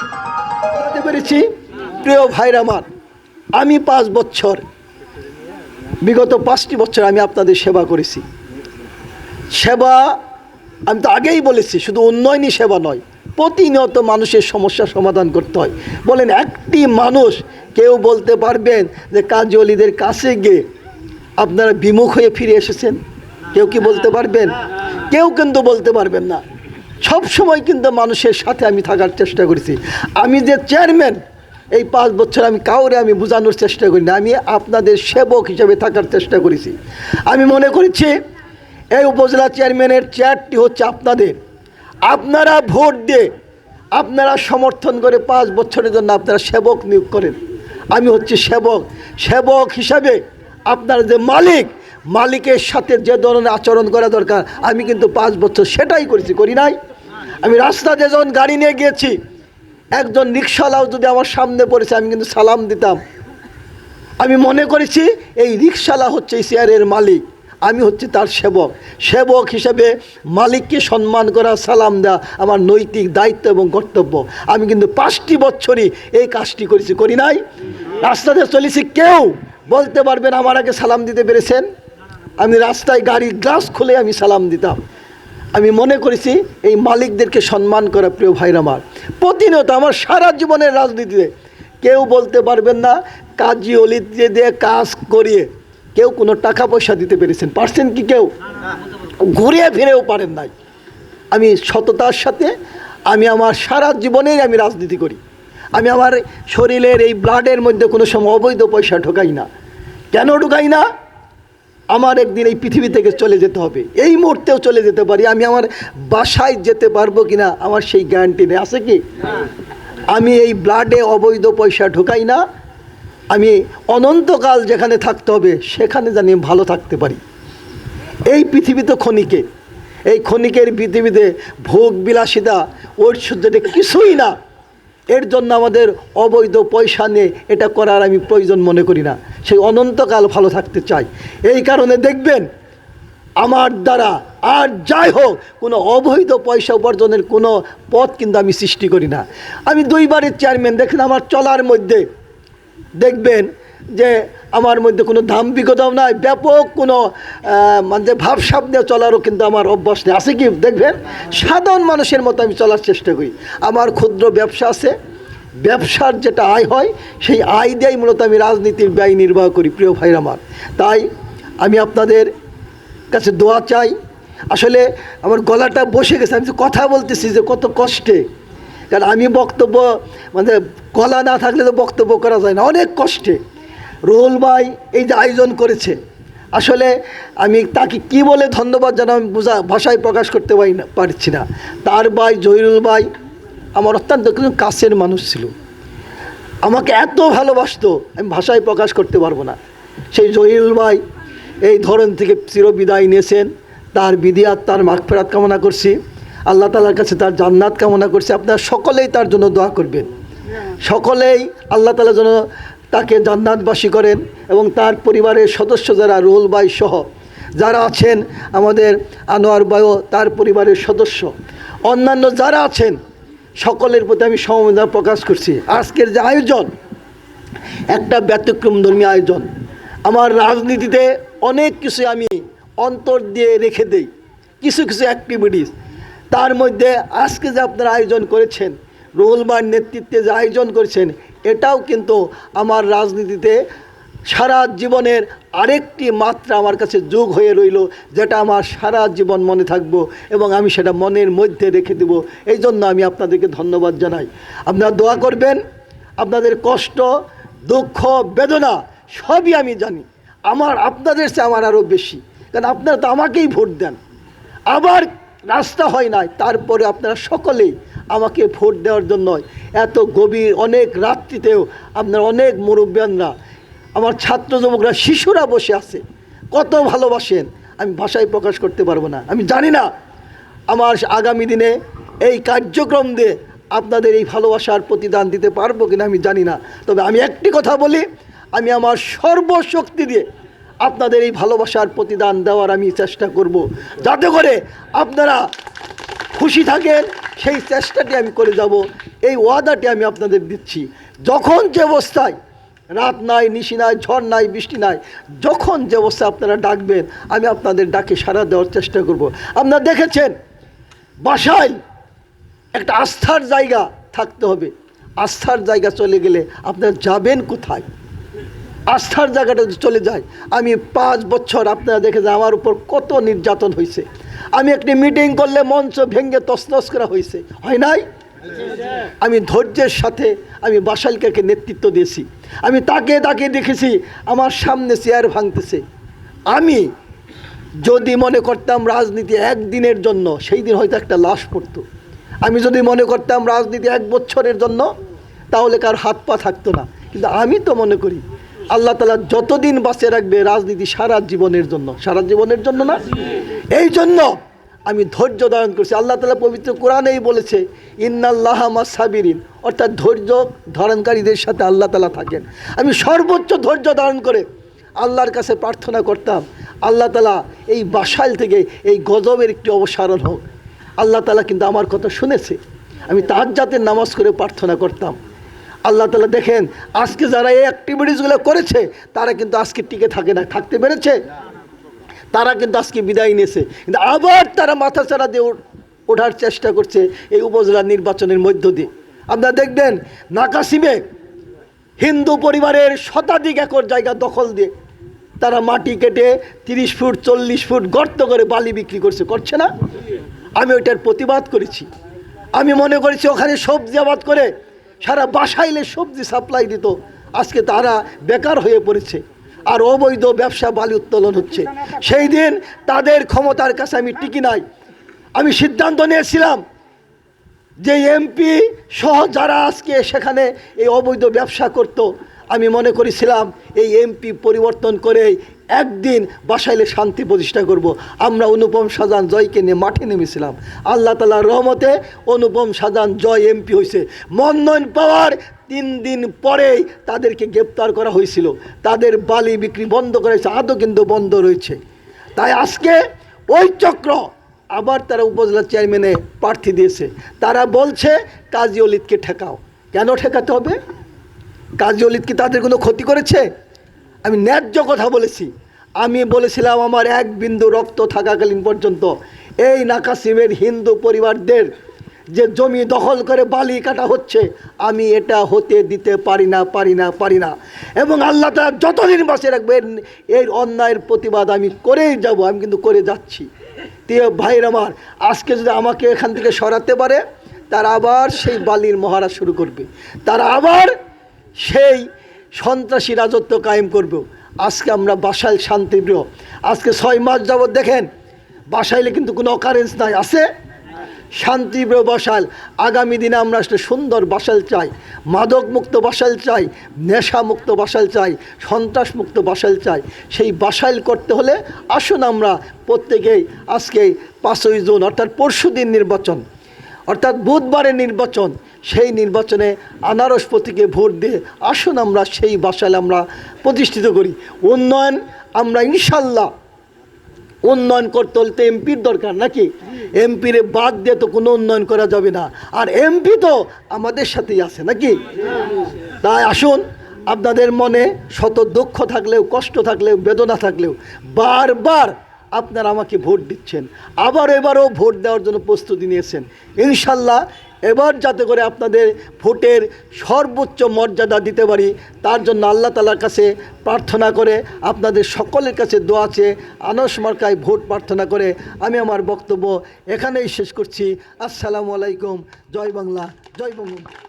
জানতে পেরেছি, প্রিয় ভাইরা আমার, আমি পাঁচ বছর, বিগত পাঁচটি বছর আমি আপনাদের সেবা করেছি। সেবা, আমি তো আগেই বলেছি, শুধু উন্নয়নই সেবা নয়, প্রতিনিয়ত মানুষের সমস্যা সমাধান করতে হয়। বলেন, একটি মানুষ কেউ বলতে পারবেন যে কাজী অলিদের কাছে গিয়ে আপনারা বিমুখ হয়ে ফিরে এসেছেন? কেউ কি বলতে পারবেন? কেউ কিন্তু বলতে পারবেন না। সব সময় কিন্তু মানুষের সাথে আমি থাকার চেষ্টা করেছি। আমি যে চেয়ারম্যান এই পাঁচ বছর আমি কাউরে আমি বোঝানোর চেষ্টা করি না, আমি আপনাদের সেবক হিসেবে থাকার চেষ্টা করেছি। আমি মনে করেছি এই উপজেলা চেয়ারম্যানের চেয়ারটি হচ্ছে আপনাদের। আপনারা ভোট দিয়ে আপনারা সমর্থন করে পাঁচ বছরের জন্য আপনারা সেবক নিয়োগ করেন। আমি হচ্ছে সেবক। সেবক হিসাবে আপনার যে মালিক মালিকের সাথে যে ধরনের আচরণ করা দরকার, আমি কিন্তু পাঁচ বছর সেটাই করেছি, করি নাই। আমি রাস্তাতে যখন গাড়ি নিয়ে গিয়েছি, একজন রিক্সাওয়ালাও যদি আমার সামনে পড়েছে, আমি কিন্তু সালাম দিতাম। আমি মনে করেছি, এই রিক্সাওয়ালা হচ্ছে চেয়ারের মালিক, আমি হচ্ছে তার সেবক। সেবক হিসেবে মালিককে সম্মান করা, সালাম দেওয়া আমার নৈতিক দায়িত্ব এবং কর্তব্য। আমি কিন্তু পাঁচটি বছরই এই কাজটি করেছি, করি নাই। রাস্তাতে চলেছি, কেউ বলতে পারবেন আমার আগে সালাম দিতে পেরেছেন। আমি রাস্তায় গাড়ির গ্লাস খুলে আমি সালাম দিতাম। আমি মনে করেছি, এই মালিকদেরকে সম্মান করা প্রিয় ভাইরা আমার। প্রতিনিয়ত আমার সারা জীবনের রাজনীতিতে কেউ বলতে পারবেন না, কাজী অলিতে দিয়ে কাজ করিয়ে কেউ কোনো টাকা পয়সা দিতে পেরেছেন। পারছেন কি কেউ? ঘুরিয়ে ফিরেও পারেন নাই। আমি সততার সাথে আমি আমার সারা জীবনেই আমি রাজনীতি করি। আমি আমার শরীরের এই ব্লাডের মধ্যে কোনো সময় অবৈধ পয়সা ঢোকাই না। কেন ঢোকাই না? আমার একদিন এই পৃথিবী থেকে চলে যেতে হবে। এই মুহূর্তেও চলে যেতে পারি। আমি আমার বাসায় যেতে পারব কিনা আমার সেই গ্যারান্টি নেই। আছে কি? আমি এই ব্লাডে অবৈধ পয়সা ঢোকাই না। আমি অনন্তকাল যেখানে থাকতে হবে, সেখানে জানি ভালো থাকতে পারি। এই পৃথিবীতে ক্ষণিকে এই ক্ষণিকের পৃথিবীতে ভোগ বিলাসিতা ঐশ্বর্যটা কিছুই না। এর জন্য আমাদের অবৈধ পয়সা নিয়ে এটা করার আমি প্রয়োজন মনে করি না। সেই অনন্তকাল ভালো থাকতে চাই। এই কারণে দেখবেন, আমার দ্বারা আর যাই হোক, কোনো অবৈধ পয়সা উপার্জনের কোনো পথ কিন্তু আমি সৃষ্টি করি না। আমি দুইবারের চেয়ারম্যান, দেখেন আমার চলার মধ্যে। দেখবেন যে আমার মধ্যে কোনো দাম্ভিকতাও নাই, ব্যাপক কোনো মানে ভাবসাব নিয়ে চলারও কিন্তু আমার অভ্যাস নেই। আছে কি? দেখবেন? সাধারণ মানুষের মতো আমি চলার চেষ্টা করি। আমার ক্ষুদ্র ব্যবসা আছে। ব্যবসার যেটা আয় হয়, সেই আয় দিয়েই মূলত আমি রাজনীতির ব্যয় নির্বাহ করি, প্রিয় ভাইরা আমার। তাই আমি আপনাদের কাছে দোয়া চাই। আসলে আমার গলাটা বসে গেছে। আমি কথা বলতেছি যে কত কষ্টে। কারণ আমি বক্তব্য মানে গলা না থাকলে তো বক্তব্য করা যায় না। অনেক কষ্টে। রোহুল ভাই এই যে আয়োজন করেছে। আসলে আমি তাকে কি বলে ধন্যবাদ জানা আমি বোঝা ভাষায় প্রকাশ করতে পারি না পারছি না। তার ভাই জহিরুল ভাই আমার অত্যন্ত কিন্তু কাছের মানুষ ছিল। আমাকে এত ভালোবাসত আমি ভাষায় প্রকাশ করতে পারব না। সেই জহিরুল ভাই এই ধরন থেকে চিরবিদায় নিয়েছেন। তার বিদিয়াত তার মাগফেরাত কামনা করছি। আল্লাহ তালার কাছে তার জান্নাত কামনা করছি। আপনারা সকলেই তার জন্য দোয়া করবেন। সকলেই আল্লাহ তালা যেন তাকে জান্নাতবাসী করেন এবং তার পরিবারের সদস্য যারা, রুহুল বাই সহ যারা আছেন, আমাদের আনোয়ার বায়ু তার পরিবারের সদস্য, অন্যান্য যারা আছেন, সকলের প্রতি আমি সমবেদনা প্রকাশ করছি। আজকের যে আয়োজন, একটা ব্যতিক্রম ধর্মী আয়োজন। আমার রাজনীতিতে অনেক কিছু আমি অন্তর দিয়ে রেখে দেই। কিছু কিছু অ্যাক্টিভিটিস তার মধ্যে আজকে যে আপনারা আয়োজন করেছেন রোহলবার নেতৃত্বে যে আয়োজন করেছেন, এটাও কিন্তু আমার রাজনীতিতে সারা জীবনের আরেকটি মাত্রা আমার কাছে যোগ হয়ে রইল, যেটা আমার সারা জীবন মনে থাকব এবং আমি সেটা মনের মধ্যে রেখে দেব। এই জন্য আমি আপনাদেরকে ধন্যবাদ জানাই। আপনারা দোয়া করবেন, আপনাদের কষ্ট, দুঃখ, বেদনা, সবই আমি জানি। আমার, আপনাদের চেয়ে আমার আরও বেশি। কারণ আপনারা তো আমাকেই ভোট দেন। আবার রাস্তা হয় নাই, তারপরে আপনারা সকলেই আমাকে ভোট দেওয়ার জন্য এত গভীর অনেক রাত্রিতেও আপনার অনেক মুরব্বিয়ানরা, আমার ছাত্র যুবকরা, শিশুরা বসে আছে। কত ভালোবাসেন, আমি ভাষায় প্রকাশ করতে পারব না। আমি জানি না, আমার আগামী দিনে এই কার্যক্রম দিয়ে আপনাদের এই ভালোবাসার প্রতিদান দিতে পারব কিনা আমি জানি না। তবে আমি একটি কথা বলি, আমি আমার সর্বশক্তি দিয়ে আপনাদের এই ভালোবাসার প্রতিদান দেওয়ার আমি চেষ্টা করব। যাতে করে আপনারা খুশি থাকেন, সেই চেষ্টাটি আমি করে যাব, এই ওয়াদাটি আমি আপনাদের দিচ্ছি। যখন যে অবস্থায়, রাত নাই, নিশি নাই, ঝড় নাই, বৃষ্টি নাই, যখন যে অবস্থায় আপনারা ডাকবেন, আমি আপনাদের ডাকে সাড়া দেওয়ার চেষ্টা করব। আপনারা দেখেছেন, বাসায় একটা আস্থার জায়গা থাকতে হবে। আস্থার জায়গা চলে গেলে আপনারা যাবেন কোথায়? আস্থার জায়গাটা চলে যায়, আমি পাঁচ বছর আপনারা দেখে যে আমার উপর কত নির্যাতন হয়েছে। আমি একটি মিটিং করলে মঞ্চ ভেঙে তসনস করা হয়েছে। হয় নাই? আমি ধৈর্যের সাথে আমি বাসাইলকে নেতৃত্ব দিয়েছি। আমি তাকে তাকে দেখেছি, আমার সামনে চেয়ার ভাঙতেছে। আমি যদি মনে করতাম রাজনীতি একদিনের জন্য, সেই দিন হয়তো একটা লাশ পড়তো। আমি যদি মনে করতাম রাজনীতি এক বছরের জন্য, তাহলে কার হাত পা থাকতো না। কিন্তু আমি তো মনে করি, আল্লাহ তালা যতদিন বাঁচিয়ে রাখবে রাজনীতি সারা জীবনের জন্য। সারা জীবনের জন্য না? এই জন্য আমি ধৈর্য ধারণ করছি। আল্লাহ তালা পবিত্র কোরআনেই বলেছে, ইন্নাল্লাহ আমার সাবিরিন অর্থাৎ ধৈর্য ধারণকারীদের সাথে আল্লাহ তালা থাকেন। আমি সর্বোচ্চ ধৈর্য ধারণ করে আল্লাহর কাছে প্রার্থনা করতাম, আল্লাহ তালা এই বাসাইল থেকে এই গজবের একটি অবসারণ হোক। আল্লাহ তালা কিন্তু আমার কথা শুনেছে। আমি তার জাতের নামাজ করে প্রার্থনা করতাম। আল্লাহ তালা দেখেন, আজকে যারা এই অ্যাক্টিভিটিসগুলো করেছে, তারা কিন্তু আজকে টিকে থাকে না। থাকতে পেরেছে? তারা কিন্তু আজকে বিদায় নিয়েছে। কিন্তু আবার তারা মাথা চারা দিয়ে ওঠার চেষ্টা করছে এই উপজেলা নির্বাচনের মধ্য দিয়ে। আপনারা দেখবেন নাকাসিমে হিন্দু পরিবারের শতাধিক একর জায়গা দখল দিয়ে তারা মাটি কেটে তিরিশ ফুট, চল্লিশ ফুট গর্ত করে বালি বিক্রি করছে। করছে না? আমি ওইটার প্রতিবাদ করেছি। আমি মনে করেছি ওখানে সবজি আবাদ করে সারা বাসাইলে সবজি সাপ্লাই দিত। আজকে তারা বেকার হয়ে পড়েছে। আর অবৈধ ব্যবসা বালি উত্তোলন হচ্ছে। সেই দিন তাদের ক্ষমতার কাছে আমি টিকি নাই। আমি সিদ্ধান্ত নিয়েছিলাম যে এমপি সহ যারা আজকে সেখানে এই অবৈধ ব্যবসা করত, আমি মনে করেছিলাম এই এমপি পরিবর্তন করে একদিন বাসাইলে শান্তি প্রতিষ্ঠা করব। আমরা অনুপম সাজান জয়কে নিয়ে মাঠে নেমেছিলাম। আল্লাহ তালার রহমতে অনুপম সাজান জয় এমপি হয়েছে মনোনয়ন পাওয়ার তিন দিন পরেই তাদেরকে গ্রেপ্তার করা হয়েছিল। তাদের বালি বিক্রি বন্ধ করেছে আদৌ কিন্তু বন্ধ রয়েছে। তাই আজকে ওই চক্র আবার তারা উপজেলা চেয়ারম্যানে প্রার্থী দিয়েছে। তারা বলছে, কাজী অলিদকে ঠেকাও। কেন ঠেকাতে হবে? কাজী অলিদ কি তাদের কোনো ক্ষতি করেছে? আমি ন্যায্য কথা বলেছি। আমি বলেছিলাম, আমার এক বিন্দু রক্ত থাকাকালীন পর্যন্ত এই নাকাসিমের হিন্দু পরিবারদের যে জমি দখল করে বালি কাটা হচ্ছে, আমি এটা হতে দিতে পারি না পারি না পারি না। এবং আল্লাহ তারা যতদিন বাঁচিয়ে রাখবেন এই অন্যায়ের প্রতিবাদ আমি করেই যাব, আমি কিন্তু করে যাচ্ছি। প্রিয় ভাইর আমার, আজকে যদি আমাকে এখান থেকে সরাতে পারে, তারা আবার সেই বালির মহারা শুরু করবে। তারা আবার সেই সন্ত্রাসী রাজত্ব কায়েম করব। আজকে আমরা বাসাইল শান্তিপ্রিয়। আজকে ছয় মাস যাবৎ দেখেন, বাসাইলে কিন্তু কোনো অকারেন্স নাই, আছে? শান্তিপ্রিয় বাসাল। আগামী দিনে আমরা একটা সুন্দর বাসাল চাই মাদক মুক্ত বাসাল চাই নেশা মুক্ত বাসাল চাই সন্ত্রাস মুক্ত বাসাল চাই। সেই বাসাইল করতে হলে আসুন আমরা প্রত্যেকেই আজকে পাঁচই জুন, অর্থাৎ পরশু দিন নির্বাচন, অর্থাৎ বুধবারের নির্বাচন, সেই নির্বাচনে আনারস প্রতীকে ভোট দিয়ে আসুন আমরা সেই বাসায় আমরা প্রতিষ্ঠিত করি। উন্নয়ন আমরা ইনশাল্লাহ উন্নয়ন করতে হলে তো এমপির দরকার নাকি? এমপিরে বাদ দিয়ে তো কোনো উন্নয়ন করা যাবে না। আর এমপি তো আমাদের সাথেই আছে নাকি? তাই আসুন, আপনাদের মনে শত দুঃখ থাকলেও, কষ্ট থাকলেও, বেদনা থাকলেও বারবার আপনারা আমাকে ভোট দিচ্ছেন। আবার এবারও ভোট দেওয়ার জন্য প্রস্তুতি নিয়েছেন। ইনশাল্লাহ এবার যাতে করে আপনাদের ভোটের সর্বোচ্চ মর্যাদা দিতে পারি, তার জন্য আল্লাহ তালার কাছে প্রার্থনা করে, আপনাদের সকলের কাছে দোয়া চেয়ে আনস মার্কায় ভোট প্রার্থনা করে আমি আমার বক্তব্য এখানেই শেষ করছি। আসসালামু আলাইকুম, জয় বাংলা, জয় বঙ্গবন্ধু।